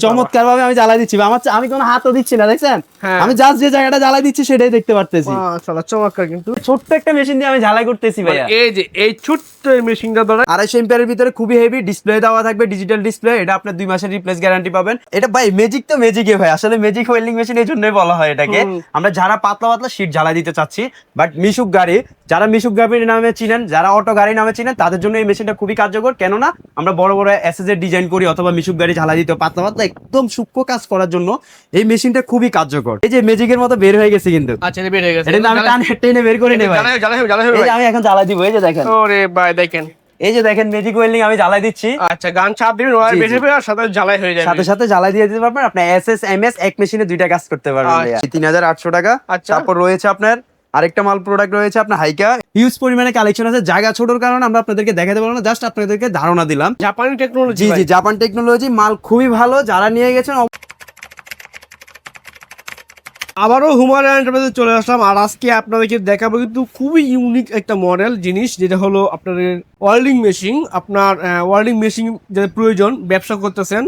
চমৎকার ভাবে আমি জ্বালাই দিচ্ছি আমার আমি কোনো হাতও দিচ্ছি না দেখছেন? হ্যাঁ। আমি জাস্ট যে জায়গাটা জ্বালাই দিচ্ছি সেটাই দেখতে পারতেছি। চমৎকার কিন্তু। ছোট্ট একটা মেশিন দিয়ে আমি ঝালাই করতেছি ভাইয়া। এই যে এই ছোট্ট মেশিনটা ধরে আড়াইশো এম্পিয়ারের ভিতরে খুবই হেভি ডিসপ্লে দেওয়া থাকবে ডিজিটাল ডিসপ্লে এটা আপনার দুই মাসের রিপ্লেস গ্যারান্টি পাবেন। এটা ভাই ম্যাজিক তো ম্যাজিকই ভাই আসলে ম্যাজিক ওয়েল্ডিং মেশিন এই জন্যই বলা হয় এটাকে। আমরা যারা পাতলা পাতলা শীট জ্বালাই দিতে চাচ্ছি বাট মিশুক গাড়ি যারা মিশুক গাড়ি নামে চিনেন যারা অটো গাড়ি নামে চিনেন তাদের জন্য এই মেশিনটা খুবই কার্যকর। কেননা আমরা বড় বড় এসএস এর ডিজাইন করি অথবা মিশুক গাড়ি জ্বালাই দিতে পাতলা পাতলা একদম সূক্ষ্ম কাজ করার জন্য এই মেশিনটা খুবই কার্যকর। এই যে ম্যাজিকের মতো বের হয়ে গেছে কিন্তু। আচ্ছা বের হয়ে গেছে। এটা আমি টান টেনে বের করে যে আমি এখন জ্বালাই দিব এই যে দেখেন। ওরে ভাই দেখেন। এই যে দেখেন ম্যাজিক ওয়েল্ডিং আমি জ্বালাই দিচ্ছি। আচ্ছা গান ছাপ দিবেন ওয়ার বেশি জি। আর সাথে জ্বালাই হয়ে যাবে। সাথে সাথে জ্বালাই দিয়ে দিতে পারবেন। আপনি এস এস এম এস এক মেশিনে দুইটা কাজ করতে পারবেন আচ্ছা। তিন হাজার আটশো টাকা। আচ্ছা। তারপর রয়েছে আপনার আরেকটা মাল প্রোডাক্ট রয়েছে আপনার হাইকা হিউজ পরিমাণে কালেকশন আছে। জায়গা ছোটর কারণে আমরা আপনাদেরকে দেখাতে পারব না জাস্ট আপনাদেরকে ধারণা দিলাম। জাপানি টেকনোলজি জি জি জাপান টেকনোলজি মাল খুবই ভালো যারা নিয়ে গেছেন আবারও হুমায়ুন এন্টারপ্রাইজে চলে আসলাম আর আজকে আপনাদেরকে দেখাবো কিন্তু খুবই ইউনিক একটা মডেল জিনিস যেটা হলো আপনাদের ওয়েল্ডিং মেশিন আপনার ওয়েল্ডিং মেশিন যাদের প্রয়োজন ব্যবসা করতেছেন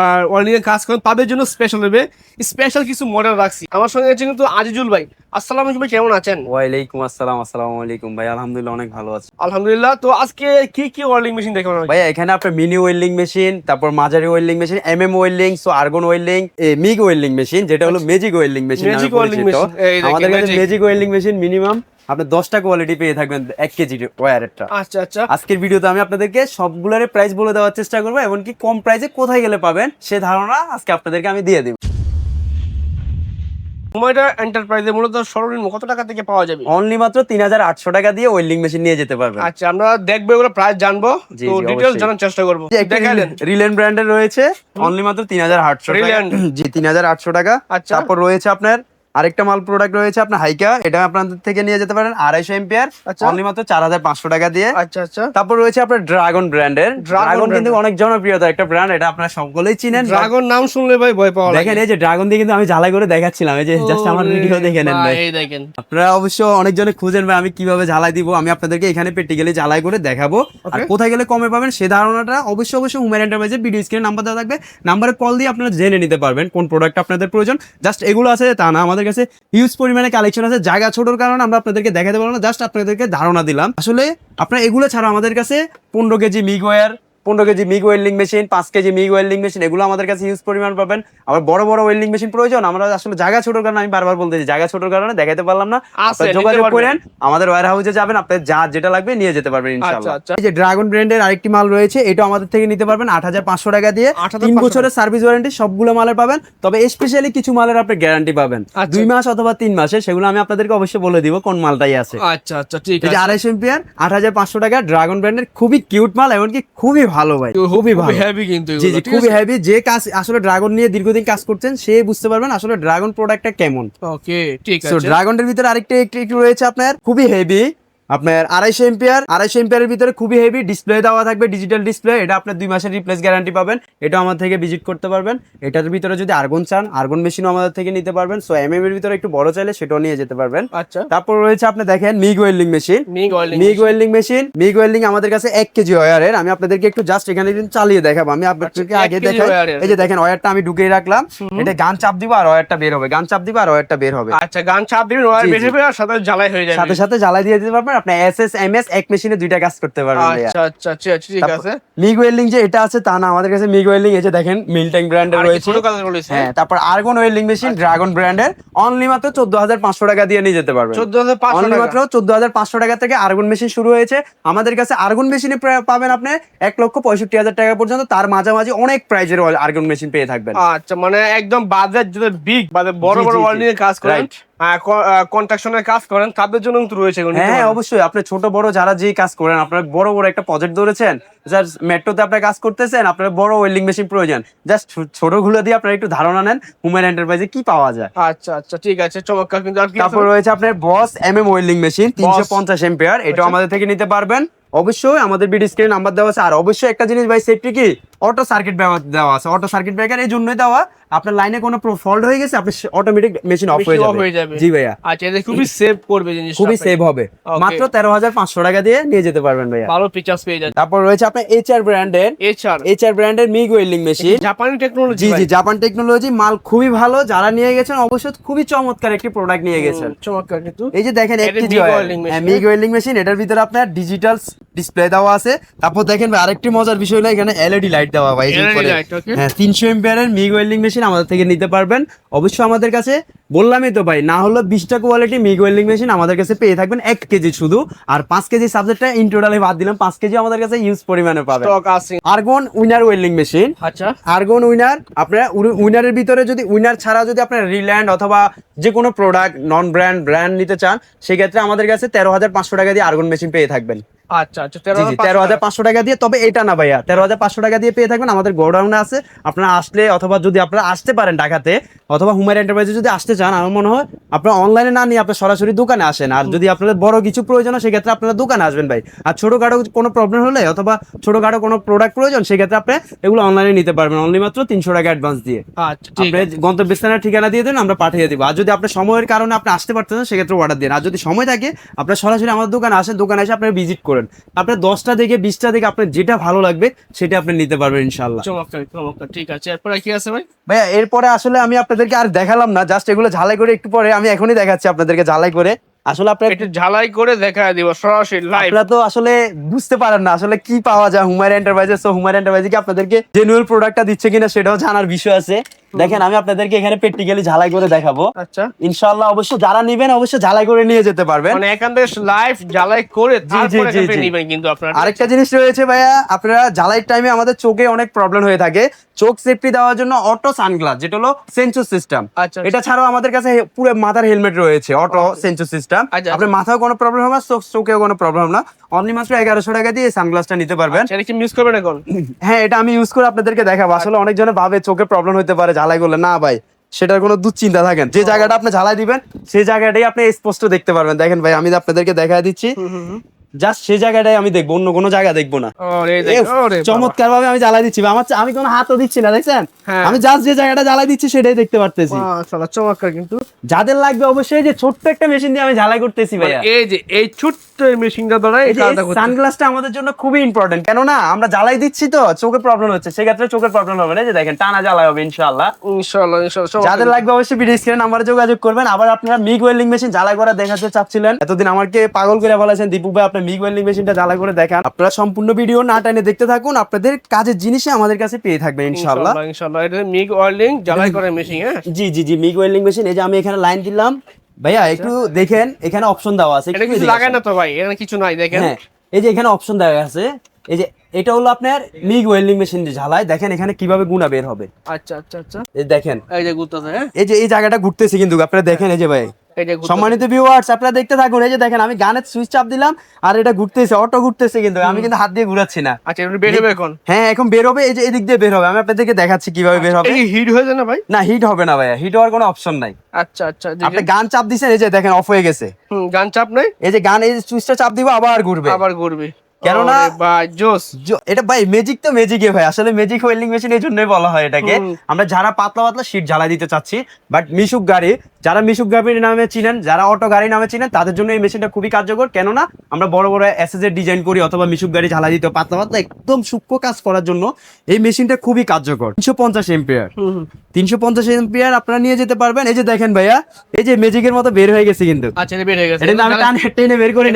আর ওয়েল্ডিং এর কাজ করেন তাদের জন্য স্পেশাল হবে। স্পেশাল কিছু মডেল রাখছি। আমার সঙ্গে আছে কিন্তু আজিজুল ভাই। আসসালাম আলাইকুম ভাই কেমন আছেন? ওয়ালাইকুম আসসালাম আসসালামু আলাইকুম ভাই আলহামদুলিল্লাহ অনেক ভালো আছে। আলহামদুলিল্লাহ তো আজকে কি কি ওয়েল্ডিং মেশিন দেখাবো? ভাইয়া এখানে আপনার মিনি ওয়েল্ডিং মেশিন তারপর মাঝারি welding machine MM M welding so argon welding MIG welding machine যেটা হলো magic welding machine Magic welding machine আমাদের কাছে magic magic welding machine minimum আপনি দশটা কোয়ালিটি পেয়ে থাকবেন এক কেজি ওয়্যারেরটা আচ্ছা আচ্ছা। আজকের ভিডিওতে আমি আপনাদেরকে সবগুলোর প্রাইস বলে দেওয়ার চেষ্টা করব এমনকি কম প্রাইসে কোথায় গেলে পাবেন সে ধারণা আজকে আপনাদেরকে আমি দিয়ে দিব। হুমায়ুন এন্টারপ্রাইজে মূলত সর্বনিম্ন কত টাকা থেকে পাওয়া যাবে। অনলি মাত্র তিন হাজার আটশো টাকা দিয়ে ওয়েল্ডিং মেশিন নিয়ে যেতে পারবেন। আচ্ছা আমরা দেখব এগুলো প্রাইস জানব। তো ডিটেলস। জানার চেষ্টা করব। দেখালেন। রিলেন ব্র্যান্ডের রয়েছে। অনলি মাত্র তিন হাজার আটশো রিলেন জি তিন হাজার আটশো টাকা। আচ্ছা। তারপর রয়েছে আপনার আরেকটা মাল প্রোডাক্ট রয়েছে আপনার হাইকা এটা আপনাদের থেকে নিয়ে যেতে পারেন আড়াইশো এম্পিয়ার আচ্ছা। অনলি মাত্র চার হাজার পাঁচশো টাকা দিয়ে। আচ্ছা আচ্ছা। তারপর রয়েছে আপনার ড্রাগন ব্র্যান্ডের ড্রাগন কিন্তু অনেক জনপ্রিয়তা একটা ব্র্যান্ড এটা আপনারা সকলেই চিনেন। ড্রাগন নাম শুনলে ভাই ভয় পাওয়া দেখেন এই যে ড্রাগন দিয়ে কিন্তু আমি ঝালাই করে দেখাচ্ছিলাম এই যে জাস্ট আমার ভিডিও দেখে নেন ভাই। দেখেন। আপনারা অবশ্য অনেকজনে খুঁজেন ভাই আমি কীভাবে ঝালাই দিব আমি আপনাদেরকে এখানে প্র্যাকটিক্যালি ঝালাই করে দেখাবো। আর কোথায় গেলে কমে পাবেন সে ধারণাটা অবশ্যই অবশ্যই উমেন এন্টারপ্রাইজের ভিডিও স্ক্রিনে নাম্বার দেওয়া থাকবে। নাম্বারে কল দিয়ে আপনারা জেনে নিতে পারবেন কোন প্রোডাক্ট আপনাদের প্রয়োজন। জাস্ট এগুলো আছে তা না আমাদের কাছে হিউজ পরিমাণে কালেকশন আছে। জায়গা ছোটোর কারণে আমরা আপনাদেরকে দেখাতে পারব না জাস্ট আপনাদেরকে ধারণা দিলাম। আসলে আপনার এগুলো ছাড়া আমাদের কাছে পনেরো কেজি মিগ ওয়ার পনেরো কেজি মিগ ওয়েল্ডিং মেশিন পাঁচ কেজি মিগ ওয়েল্ডিং মেশিন এগুলো আমাদের কাছে হিউজ পরিমাণ পাবেন। আবার বড় বড় ওয়েল্ডিং মেশিন প্রয়োজন আমরা আসলে জায়গা ছোটর কারণে আমি বারবার বলতেছি জায়গা ছোটর কারণে দেখাতে পারলাম না। আপনারা যোগাযোগ করেন আমাদের ওয়্যার হাউসে যাবেন আপনাদের যা যেটা লাগবে নিয়ে যেতে পারবেন ইনশাআল্লাহ। আচ্ছা। এই যে ড্রাগন ব্র্যান্ডের আরেকটি মাল রয়েছে এটা আমাদের থেকে নিতে পারবেন আট হাজার পাঁচশো টাকা দিয়ে। তিন বছরের সার্ভিস ওয়ারেন্টি সবগুলো মালের পাবেন। তবে স্পেশালি কিছু মালের আপনি গ্যারান্টি পাবেন। আচ্ছা। দুই মাস অথবা তিন মাসে সেগুলো আমি আপনাদেরকে অবশ্যই বলে দিব কোন মালটাই আছে। আচ্ছা আচ্ছা ঠিক আছে। আড়াইশো এম্পিয়ার আট হাজার পাঁচশো টাকা ড্রাগন ব্র্যান্ডের খুবই কিউট মাল এমনকি খুবই ভালো ভাই খুবই ভালো। হেভি কিন্তু জি জি খুবই হেভি যে কাজ আসলে ড্রাগন নিয়ে দীর্ঘদিন কাজ করছেন সে বুঝতে পারবেন আসলে ড্রাগন প্রোডাক্টটা কেমন। ওকে ঠিক সো আছে। ড্রাগনের ভিতরে আরেকটা একটু একটু রয়েছে আপনার খুবই হেভি আপনার আড়াইশো এম্পিয়ার আড়াইশো এম্পিয়ারের ভিতরে খুবই হেভি ডিসপ্লে দেওয়া থাকবে ডিজিটাল ডিসপ্লে এটা আপনার দুই মাসের রিপ্লেস গ্যারান্টি পাবেন। এটা আমাদের থেকে ভিজিট করতে পারবেন। এটার ভিতরে যদি আর্গন চান আর্গন মেশিনও আমাদের থেকে নিতে পারবেন। সো এম এর ভিতরে একটু বড় চাইলে সেটাও নিয়ে যেতে পারবেন। আচ্ছা। তারপর রয়েছে আপনি দেখেন MIG welding machine MIG welding machine MIG welding আমাদের কাছে এক কেজি ওয়ারের আমি আপনাদেরকে একটু জাস্ট এখানে চালিয়ে দেখাবো। আমি আপনাদেরকে আচ্ছা, আগে কেজি দেখাই। ওয়্যারের। এই যে দেখেন ওয়্যারটা আমি ঢুকিয়ে রাখলাম। এটা গান চাপ দিব আর ওয়্যারটা বের হবে। গান চাপ দিব আর ওয়্যারটা বের হবে। আচ্ছা গান চাপ দিবেন ওয়ার জি। বেশি আর সাথে জ্বালাই হয়ে যাবে। সাথে সাথে জ্বালাই দিয়ে দিতে পারবেন। আপনি এস এস এম এক মেশিনে দুইটা কাজ করতে পারবেন আচ্ছা আচ্ছা আচ্ছা ঠিক আছে মিগ ওয়েল্ডিং যে এটা আছে তা না আমাদের কাছে মিগ ওয়েল্ডিং এই যে দেখেন মিলট্যাং ব্র্যান্ডের রয়েছে। হ্যাঁ তারপর আর্গন ওয়েল্ডিং মেশিন ড্রাগন ব্র্যান্ডের অনলি মাত্র চোদ্দ হাজার পাঁচশো টাকা দিয়ে নিয়ে যেতে পারবেন। চোদ্দ হাজার পাঁচশো অনলি মাত্র চোদ্দ হাজার পাঁচশো টাকা থেকে আর্গন মেশিন শুরু হয়েছে। আমাদের কাছে আর্গন মেশিনে পাবেন আপনি এক লক্ষ পঁয়ষট্টি হাজার টাকা পর্যন্ত। তার মাঝামাঝি অনেক প্রাইজের আর্গন মেশিন পেয়ে থাকবেন। আচ্ছা মানে একদম বাজার যেটা বিগ মানে বড় বড়। ওয়ার্ল্ড নিয়ে কাজ করেন. কন্ট্রাকশনের কাজ করেন তাদের জন্য কিন্তু রয়েছে হ্যাঁ অবশ্যই। আপনি ছোট বড় যারা যে কাজ করেন আপনার বড় বড় একটা প্রজেক্ট ধরেছেন যার মেট্রোতে আপনার কাজ করতেছেন আপনার বড় ওয়েল্ডিং মেশিন প্রয়োজন। জাস্ট দিয়ে আপনার একটু ধারণা নেন হুম্যান এন্টারপ্রাইজে কি পাওয়া যায়। আচ্ছা আচ্ছা ঠিক আছে চমৎকার কিন্তু? তারপর রয়েছে আপনার boss M M welding machine তিনশো পঞ্চাশ এম্পিয়ার এটাও আচ্ছা। আমাদের থেকে নিতে পারবেন। অবশ্যই আমাদের বিডি স্ক্রিনে নাম্বার দেওয়া আছে। আর অবশ্যই একটা জিনিস ভাই সেফটি কি অটো সার্কিট দেওয়া আছে। অটো সার্কিট ব্রেকার এই জন্যই দেওয়া। আপনার লাইনে কোনো ফল্ট হয়ে গেছে আপনি অটোমেটিক মেশিন অফ হয়ে যাবে। জি ভাইয়া। আচ্ছা এটা খুবই সেভ করবে জিনিস খুবই সেভ হবে। মাত্র তেরো হাজার পাঁচশো টাকা দিয়ে নিয়ে যেতে পারবেন ভাইয়া। ভালো ফিচার্স পেয়ে যাচ্ছে তারপর রয়েছে আপনার এইচআর ব্র্যান্ডের এছাড়া এইচআর ব্র্যান্ডের মিগ ওয়েল্ডিং মেশিন জাপানি টেকনোলজি জি জি জাপান টেকনোলজি মাল খুবই ভালো। যারা নিয়ে গেছেন অবশ্যই খুবই চমৎকার একটি প্রোডাক্ট নিয়ে গেছেন। চমৎকার কিন্তু। এই যে দেখেন একটি মিগ ওয়েল্ডিং মেশিন এটার ভিতরে আপনার ডিজিটাল ডিসপ্লে দেওয়া আছে। তারপর দেখেন ভাই, আরেকটি মজার বিষয় হলো এখানে এলইডি লাইট দেওয়া ভাই উপরে। হ্যাঁ তিনশো এম্পিয়ারের মিগ ওয়েল্ডিং মেশিন আমাদের থেকে নিতে পারবেন। অবশ্যই আমাদের কাছে বললামই তো ভাই না হলো বিশটা কোয়ালিটি মিগ ওয়েল্ডিং মেশিন আমাদের কাছে পেয়ে থাকবেন এক কেজি শুধু। আর পাঁচ কেজি সাবজেক্টটা ইন টোটালে বাদ দিলাম পাঁচ কেজি আমাদের কাছে ইউজ পরিমাণে পাবেন। স্টক আছে। আর্গন উইনার ওয়েল্ডিং মেশিন আচ্ছা। আর্গন উইনার আপনার উইনারের ভিতরে যদি উইনার ছাড়া যদি আপনার রিল্যান্ড অথবা যে কোনো প্রোডাক্ট নন ব্র্যান্ড ব্র্যান্ড নিতে চান সেক্ষেত্রে আমাদের কাছে তেরো হাজার পাঁচশো টাকা দিয়ে আর্গন মেশিন পেয়ে থাকবেন। আচ্ছা আচ্ছা তেরো হাজার পাঁচশো টাকা। দিয়ে তবে এটা না ভাইয়া তেরো হাজার পাঁচশো টাকা দিয়ে পেয়ে থাকবেন আমাদের গোডাউনে আছে। আপনারা আসলে অথবা যদি আপনারা আসতে পারেন ঢাকাতে অথবা এন্টারপ্রাইজে যদি আসতে চান আমার মনে হয় আপনারা অনলাইনে না নিয়ে আপনার সরাসরি দোকানে আসেন। আর যদি আপনাদের বড় কিছু প্রয়োজন হয় সেক্ষেত্রে আপনারা দোকানে আসবেন ভাই। আর ছোটখাটো কোনো প্রবলেম হলে অথবা ছোটখাটো কোনো প্রোডাক্ট প্রয়োজন সেক্ষেত্রে আপনি এগুলো অনলাইনে নিতে পারবেন অনলি মাত্র তিনশো টাকা অ্যাডভান্স দিয়ে। আচ্ছা আপনি গন্তব্যস্থানের ঠিকানা দিয়ে দেন আমরা পাঠিয়ে দিব। আর যদি আপনার সময়ের কারণে আপনি আসতে পারতেন সেক্ষেত্রে অর্ডার দিন। আর যদি সময় থাকে আপনার সরাসরি আমাদের দোকানে আসেন দোকানে এসে আপনার ভিজিট করেন আপনার দশটা থেকে বিশটা থেকে আপনার যেটা ভালো লাগবে সেটা আপনি নিতে পারবেন ইনশাল্লাহ চমৎকার চমৎকার। ঠিক আছে এরপরে কি আছে ভাই? ভাইয়া এরপরে আসলে আমি আপনাদেরকে আর দেখালাম না জাস্ট এগুলো ঝালাই করে একটু পরে আমি এখনই দেখাচ্ছি আপনাদেরকে ঝালাই করে। আসলে আপনার একটু ঝালাই করে দেখা দিব সরাসরি লাইভ আপনারা তো আসলে বুঝতে পারেন না আসলে কি পাওয়া যায় হুমার এন্টারপ্রাইজেস তো হুমার এন্টারপ্রাইজে কি আপনাদেরকে জেনুয়াল প্রোডাক্টটা দিচ্ছে কিনা সেটাও জানার বিষয় আছে। দেখেন আমি আপনাদেরকে এখানে প্র্যাকটিক্যালি ঝালাই করে দেখাবো। আচ্ছা। ইনশাআল্লাহ অবশ্য যারা নিবেন অবশ্যই ঝালাই করে নিয়ে যেতে পারবেন। মানে এখান থেকে লাইভ ঝালাই করে তারপরে। নিবেন কিন্তু আপনারা। আরেকটা জিনিস রয়েছে ভাইয়া আপনারা জ্বালাই টাইমে আমাদের চোখে অনেক প্রবলেম হয়ে থাকে। চোখ সেফটি দেওয়ার জন্য অটো সানগ্লাস যেটা হলো সেন্সর সিস্টেম আচ্ছা, আচ্ছা। এটা ছাড়াও আমাদের কাছে পুরো মাথার হেলমেট রয়েছে অটো সেন্সর সিস্টেম আচ্ছা। আপনার মাথাও কোনো প্রবলেম হবে না চোখ চোখেও কোনো প্রবলেম না। অনলি মাত্র এগারোশো টাকা দিয়ে সানগ্লাসটা নিতে পারবেন। সেটা কি মিস করবেন এখন? হ্যাঁ এটা আমি ইউজ করে আপনাদেরকে দেখাবো। আসলে অনেকজনে ভাবে চোখে প্রবলেম হতে পারে ঝালাই করলে, না ভাই, সেটার কোনো দুশ্চিন্তা থাকেন যে জায়গাটা আপনি ঝালাই দিবেন, সেই জায়গাটাই আপনি স্পষ্ট দেখতে পারবেন। দেখেন ভাই, আমি আপনাদেরকে দেখা দিচ্ছি। জাস্ট সেই জায়গাটাই আমি দেখব অন্য কোনো জায়গা দেখব না। চমৎকার ভাবে আমি জ্বালাই দিচ্ছি আমার আমি কোনো হাতও দিচ্ছি না দেখছেন? হ্যাঁ। আমি জাস্ট যে জায়গাটা জ্বালাই দিচ্ছি সেটাই দেখতে পারতেছি। চমৎকার কিন্তু। যাদের লাগবে অবশ্যই যে ছোট্ট একটা মেশিন দিয়ে আমি ঝালাই করতেছি মানে ভাইয়া। এই যে এই ছোট্ট মেশিনটা দ্বারা এই সানগ্লাসটা আমাদের জন্য খুবই ইম্পর্টেন্ট কেননা আমরা জ্বালাই দিচ্ছি তো চোখে প্রবলেম হচ্ছে সেক্ষেত্রে চোখের প্রবলেম হবে না যে দেখেন টানা জ্বালাই হবে ইনশাআল্লাহ। ইনশাআল্লাহ ইনশাআল্লাহ যাদের লাগবে অবশ্যই ভিডিও স্ক্রিনে নাম্বারে যোগাযোগ করবেন আবার আপনারা মিগ ওয়েল্ডিং মেশিন জ্বালাই করা দেখাতে চাচ্ছিলেন। এতদিন আমাকে পাগল করে বলেছেন দীপু ভাই আপনি মিগ ওয়েল্ডিং মেশিনটা জ্বালাই করে দেখান। আপনারা সম্পূর্ণ ভিডিও না টাইনে দেখতে থাকুন আপনাদের কাজের জিনিসই আমাদের কাছে পেয়ে থাকবে ইনশাআল্লাহ। ইনশাআল্লাহ এটা মিগ ওয়েল্ডিং ঝালাই করে মেশিন হ্যাঁ? জি জি জি মিগ ওয়েল্ডিং মেশিন। এই যে আমি এখানে লাইন দিলাম। ভাইয়া একটু দেখেন এখানে অপশন দেওয়া আছে। এটা কিছু লাগায় না তো ভাই এখানে কিছু নাই দেখেন। হ্যাঁ এই যে এখানে অপশন দেওয়া আছে। এই যে এটা হলো আপনার মিগ ওয়েল্ডিং মেশিন যে ঝালাই দেখেন এখানে কীভাবে গুণা বের হবে। আচ্ছা আচ্ছা আচ্ছা। এই দেখেন। এই যে গুতাছে হ্যাঁ? এই যে এই জায়গাটা ঘুরতেছে কিন্তু আপনারা দেখেন এই যে ভাই। সম্মানিত ভিউয়ার্স আপনারা দেখতে থাকুন এই যে দেখেন আমি গানের সুইচ চাপ দিলাম আর এটা ঘুরতেছে অটো ঘুরতেছে কিন্তু আমি কিন্তু হাত দিয়ে ঘুরাচ্ছি না। আচ্ছা বের হবে এখন? হ্যাঁ এখন বের হবে এই যে এদিক দিয়ে বের হবে আমি আপনাদেরকে দেখাচ্ছি কীভাবে বের হবে। হিট হয়ে যাবে না ভাই? না হিট হবে না ভাইয়া হিট হওয়ার কোনো অপশন নাই। আচ্ছা আচ্ছা আপনি গান চাপ দিছেন এই যে দেখেন অফ হয়ে গেছে। গান চাপ নাই? এই যে গান এই সুইচটা চাপ দিব আবার ঘুরবে। আবার ঘুরবে। কেননা- এটা ভাই ম্যাজিক তো ম্যাজিকই ভাই আসলে ম্যাজিক ওয়েল্ডিং মেশিন এই জন্যই বলা হয় এটাকে। আমরা যারা পাতলা পাতলা শীট জ্বালাই দিতে চাচ্ছি বাট মিশুক গাড়ি যারা মিশুক গাড়ির নামে চিনেন যারা অটো গাড়ি নামে চিনেন তাদের জন্য এই মেশিনটা খুবই কার্যকর। কেননা আমরা বড় বড় এসএস এর ডিজাইন করি অথবা মিশুক গাড়ি জ্বালাই দিতে পাতলা পাতলা একদম সূক্ষ্ম কাজ করার জন্য এই মেশিনটা খুবই কার্যকর। তিনশো পঞ্চাশ এম্পিয়ার। তিনশো পঞ্চাশ এম্পিয়ার আপনারা নিয়ে যেতে পারবেন। এই যে দেখেন ভাইয়া এই যে ম্যাজিকের মতো বের হয়ে গেছে কিন্তু। আচ্ছা বের হয়ে গেছে। আমি টেনে বের করে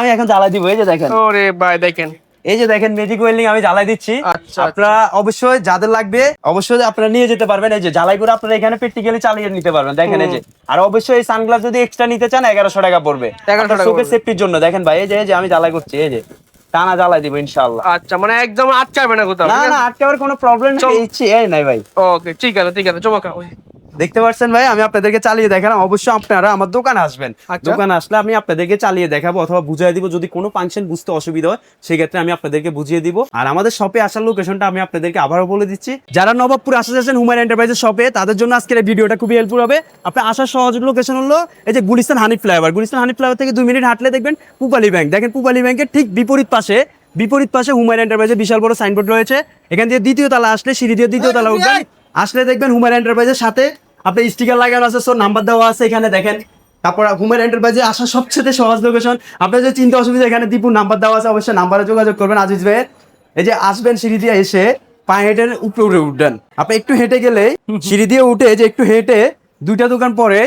আমি এখন জ্বালাই দিব এই যে দেখেন। ওরে ভাই দেখেন। এই যে দেখেন ম্যাজিক ওয়েল্ডিং আমি জ্বালাই দিচ্ছি। আচ্ছা, আপনারা অবশ্যই যাদের লাগবে অবশ্যই আপনারা নিয়ে যেতে পারবেন। এই যে জ্বালাই করে আপনারা এখানে প্র্যাকটিক্যালি চালিয়ে নিতে পারবেন। দেখেন এই যে। আর অবশ্যই এই সানগ্লাস যদি এক্সট্রা নিতে চান এগারোশো টাকা পড়বে। 1100 টাকা চোখের সেফটির জন্য। দেখেন ভাই এই যে এই যে আমি জ্বালাই করছি এই যে। টানা জ্বালাই দিব ইনশাআল্লাহ। আচ্ছা মানে একদম আটকাবে না কোথাও না না আটকাবার কোনো প্রবলেম। নেই। ইচ্ছে এই নাই ভাই। ওকে ঠিক আছে ঠিক আছে ওই। দেখতে পাচ্ছেন ভাই? আমি আপনাদেরকে চালিয়ে দেখালাম। অবশ্যই আপনারা আমার দোকানে আসবেন। আচ্ছা। দোকানে আসলে আমি আপনাদেরকে চালিয়ে দেখাবো অথবা বুঝিয়ে দিব। যদি কোনো ফাংশন বুঝতে অসুবিধা হয় সেক্ষেত্রে আমি আপনাদেরকে বুঝিয়ে দিব। আর আমাদের শপে আসার লোকেশনটা আমি আপনাদেরকে আবারও বলে দিচ্ছি। যারা নবাবপুর আসতে যাচ্ছেন হুমায়ুন এন্টারপ্রাইজের শপে তাদের জন্য আজকের এই ভিডিওটা খুবই হেল্পফুল হবে। আপনার আসার সহজ লোকেশন হলো এই যে গুলিস্তান হানি ফ্লাইওভার গুলিস্তান হানি ফ্লাইওভার থেকে দুই মিনিট হাঁটলে দেখবেন পুপালি ব্যাংক দেখেন পুপালি ব্যাংকের ঠিক বিপরীত পাশে বিপরীত পাশে হুমায়ুন এন্টারপ্রাইজের বিশাল বড় সাইনবোর্ড রয়েছে। এখান দিয়ে দ্বিতীয় তলা আসলে সিঁড়ি দিয়ে দ্বিতীয় তলা উঠবেন। আসলে দেখবেন হুমায়ুন এন্টারপ্রাইজের সাথে আপনার স্টিকার লাগানো আছে সো নাম্বার দেওয়া আছে এখানে দেখেন। তারপর হুমায়ুন এন্টারপ্রাইজে আসার সবচেয়ে সহজ লোকেশন আপনার যে চিন্তা অসুবিধা, এখানে দীপুর নাম্বার দেওয়া আছে, অবশ্যই নাম্বারে যোগাযোগ করবেন। আজিজ ভাইয়ের, এই যে আসবেন সিঁড়ি দিয়ে এসে, পায়ে হেঁটে উপরে উঠে উঠবেন। আপনি একটু হেঁটে গেলে সিঁড়ি দিয়ে উঠে, যে একটু হেঁটে দুইটা দোকান পরে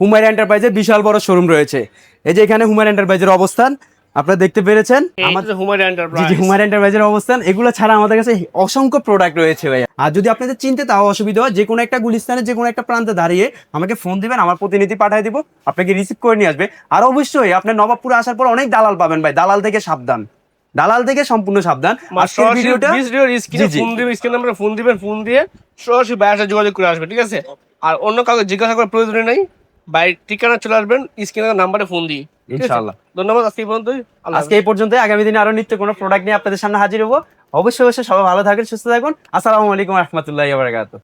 হুমায়ুন এন্টারপ্রাইজের বিশাল বড় শোরুম রয়েছে। এই যে এখানে হুমায়ুন এন্টারপ্রাইজের অবস্থান। আপনারা দেখতে পেরেছেন? আমাদের আমাদের এন্টারপ্রাইজ জি হুমার এন্টারপ্রাইজের অবস্থান। এগুলো ছাড়া আমাদের কাছে অসংখ্য প্রোডাক্ট রয়েছে ভাই আর যদি আপনাদের চিনতে তাও অসুবিধা হয় যে কোনো একটা গুলিস্তানে যে কোনো একটা প্রান্তে দাঁড়িয়ে আমাকে ফোন দিবেন আমার প্রতিনিধি পাঠিয়ে দিব আপনাকে রিসিভ করে নিয়ে আসবে। আর অবশ্যই আপনার নবাবপুরে আসার পর অনেক দালাল পাবেন ভাই দালাল থেকে সাবধান। দালাল থেকে সম্পূর্ণ সাবধান। আজকের ভিডিওটা। ফোন দিবেন স্ক্রিন ফোন দিবেন ফোন দিয়ে সরাসরি যোগাযোগ করে আসবেন ঠিক আছে? আর অন্য কাউকে জিজ্ঞাসা করার প্রয়োজন নেই। বাইরে ঠিকানা চলে আসবেন স্ক্রিনের নাম্বারে ফোন দিয়ে ইনশাআল্লাহ। ধন্যবাদ আজকে পর্যন্ত আজকে এই পর্যন্ত আগামী দিনে আরও নিত্য কোনো প্রোডাক্ট নিয়ে আপনাদের সামনে হাজির হব। অবশ্যই অবশ্যই সবাই ভালো থাকেন সুস্থ থাকুন। আসসালামু আলাইকুম রহমতুল্লাহ বারাকাতুহ।